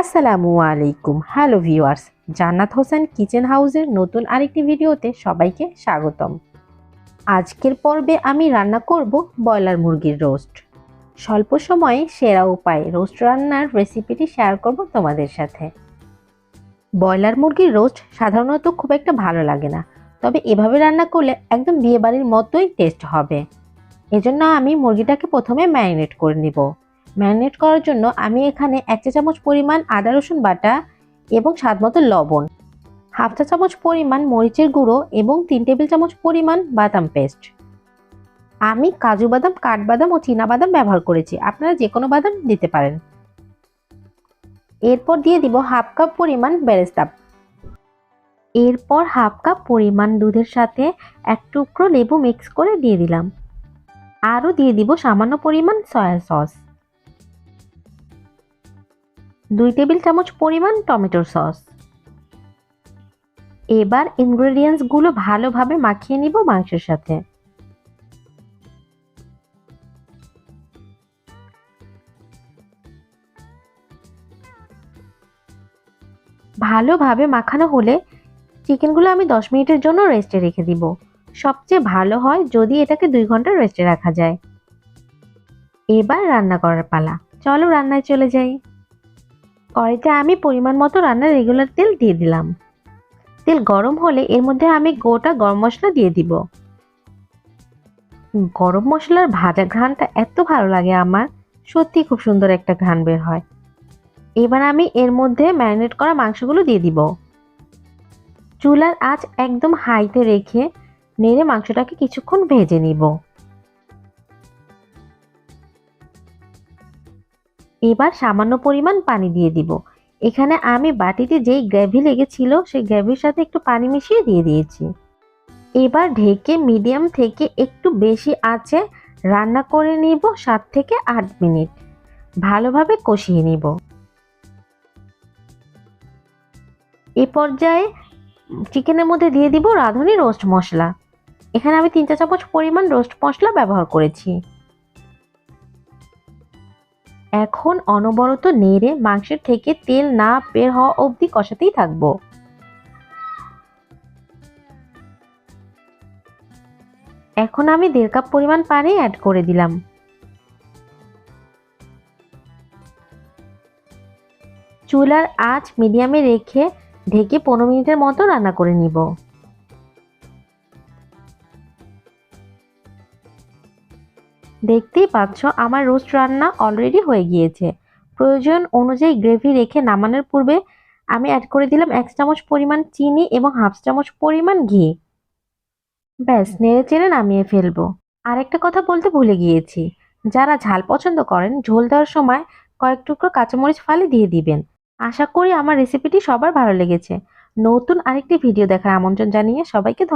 আসসালামু আলাইকুম। Hello viewers জান্নাত হোসেন কিচেন হাউসের নতুন আরেকটি ভিডিওতে সবাইকে স্বাগতম। আজকের পর্বে আমি রান্না করব ব্রয়লার মুরগির রোস্ট। স্বল্প সময়ে সেরা উপায় রোস্ট রান্নার রেসিপিটি শেয়ার করব তোমাদের সাথে। ব্রয়লার মুরগির রোস্ট সাধারণত খুব একটা ভালো লাগে না, তবে এভাবে রান্না করলে একদম বিয়েবাড়ির মতোই টেস্ট হবে। এজন্য আমি মুরগিটাকে প্রথমে ম্যারিনেট করে নিব। ম্যারিনেট করার জন্য আমি এখানে এক চা চামচ পরিমাণ আদা, রসুন বাটা এবং স্বাদ মতো লবণ, হাফ চা চামচ পরিমাণ মরিচের গুঁড়ো এবং তিন টেবিল চামচ পরিমাণ বাদাম পেস্ট। আমি কাজু বাদাম, কাঠবাদাম ও বাদাম ব্যবহার করেছি। আপনারা যে কোনো বাদাম দিতে পারেন। এরপর দিয়ে দিব হাফ কাপ পরিমাণ বেরেস্তা। এরপর হাফ কাপ পরিমাণ দুধের সাথে এক টুকরো লেবু মিক্স করে দিয়ে দিলাম। আরও দিয়ে দিব সামান্য পরিমাণ সয়া সস। দুই টেবিল চামচ পরিমাণ টমেটোর সস। এবার ইনগ্রেডিয়েন্টসগুলো ভালোভাবে মাখিয়ে নিব মাংসের সাথে। ভালোভাবে মাখানো হলে চিকেনগুলো আমি দশ মিনিটের জন্য রেস্টে রেখে দিব। সবচেয়ে ভালো হয় যদি এটাকে দুই ঘণ্টা রেস্টে রাখা যায়। এবার রান্না করার পালা। চলো রান্নায় চলে যাই। কড়াইতে আমি পরিমাণ মতো রান্নার রেগুলার তেল দিয়ে দিলাম। তেল গরম হলে এর মধ্যে আমি গোটা গরম মশলা দিয়ে দিব। গরম মশলার ভাজা ঘ্রাণটা এত ভালো লাগে আমার, সত্যি খুব সুন্দর একটা ঘ্রাণ বের হয়। এবার আমি এর মধ্যে ম্যারিনেট করা মাংসগুলো দিয়ে দিব। চুলার আঁচ একদম হাইতে রেখে নেড়ে মাংসটাকে কিছুক্ষণ ভেজে নিব। এবার সামান্য পরিমাণ পানি দিয়ে দিব। এখানে আমি বাটিতে যেই গ্রেভি লেগেছিল, সেই গ্রেভির সাথে একটু পানি মিশিয়ে দিয়ে দিয়েছি। এবার ঢেকে মিডিয়াম থেকে একটু বেশি আঁচে রান্না করে নিব সাত থেকে আট মিনিট। ভালোভাবে কষিয়ে নিব। এ পর্যায়ে চিকেনের মধ্যে দিয়ে দিব রাঁধুনি রোস্ট মশলা। এখানে আমি তিন চা চামচ পরিমাণ রোস্ট মশলা ব্যবহার করেছি। এখন অনবরত নেড়ে মাংসের থেকে তেল না বের হওয়া অবধি কষাতেই থাকব। এখন আমি দেড় কাপ পরিমাণ পানি অ্যাড করে দিলাম। চুলার আঁচ মিডিয়ামে রেখে ঢেকে পনেরো মিনিটের মতো রান্না করে নিব। দেখতেই পাচ্ছ আমার রোস্ট রান্না অলরেডি হয়ে গিয়েছে। প্রয়োজন অনুযায়ী গ্রেভি রেখে নামানোর পূর্বে আমি অ্যাড করে দিলাম এক চামচ পরিমাণ চিনি এবং হাফ চামচ পরিমাণ ঘি। ব্যাস, নেড়ে চেড়ে নামিয়ে ফেলব। আরেকটা কথা বলতে ভুলে গিয়েছি। যারা ঝাল পছন্দ করেন, ঝোল দেওয়ার সময় কয়েক টুকরো কাঁচামরিচ ফালি দিয়ে দিবেন। আশা করি আমার রেসিপিটি সবার ভালো লেগেছে। নতুন আরেকটি ভিডিও দেখার আমন্ত্রণ জানিয়ে সবাইকে ধন্যবাদ।